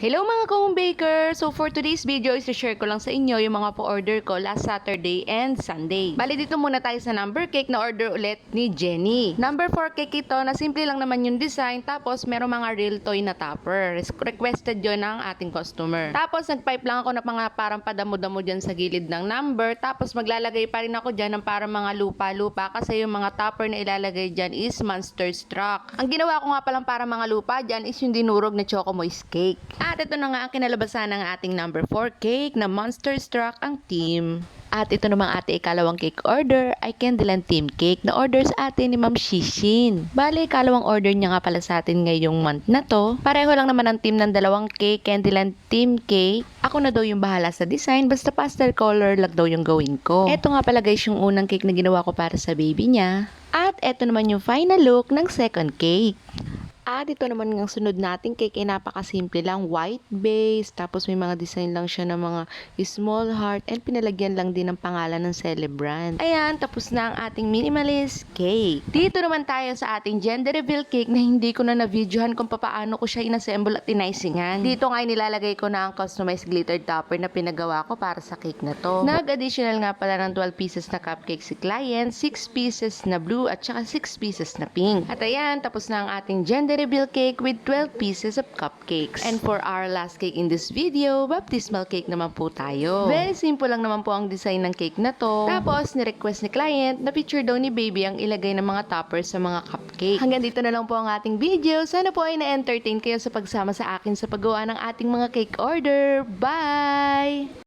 Hello mga ka-home baker! So for today's video is share ko lang sa inyo yung mga po-order ko last Saturday and Sunday. Bali dito muna tayo sa number cake na order ulit ni Jenny. Number 4 cake ito na simple lang naman yung design tapos meron mga real toy na topper. Requested yon ng ating customer. Tapos nagpipe lang ako ng mga parang padamo-damo dyan sa gilid ng number tapos maglalagay pa rin ako dyan ng parang mga lupa-lupa kasi yung mga topper na ilalagay dyan is monster struck. Ang ginawa ko nga palang para mga lupa dyan is yung dinurog na choco moist cake. At ito na nga ang kinalabasan ng ating number 4 cake na monster struck ang team. At ito namang ate ikalawang cake order ay Candyland Team Cake na order sa atin ni Ma'am Shishin. Bale, ikalawang order niya nga pala sa atin ngayong month na to. Pareho lang naman ang team ng dalawang cake, Candyland Team Cake. Ako na daw yung bahala sa design, basta pastel color lang daw yung gawin ko. Ito nga pala guys yung unang cake na ginawa ko para sa baby niya. At ito naman yung final look ng second cake. At ito naman ng sunod nating cake ay napakasimple lang. White base, tapos may mga design lang siya ng mga small heart and pinalagyan lang din ng pangalan ng celebrant. Ayan, tapos na ang ating minimalist cake. Dito naman tayo sa ating gender reveal cake na hindi ko na na-videohan kung paano ko siya inassemble at tinisingan. Dito nga ay nilalagay ko na ang customized glitter topper na pinagawa ko para sa cake na to. Nag-additional nga pala ng 12 pieces na cupcake si client, 6 pieces na blue at saka 6 pieces na pink. At ayan, tapos na ang ating gender reveal cake with 12 pieces of cupcakes. And for our last cake in this video, baptismal cake naman po tayo. Very simple lang naman po ang design ng cake na to. Tapos, ni-request ni client na picture daw ni baby ang ilagay ng mga toppers sa mga cupcake. Hanggang dito na lang po ang ating video. Sana po ay na-entertain kayo sa pagsama sa akin sa paggawa ng ating mga cake order. Bye!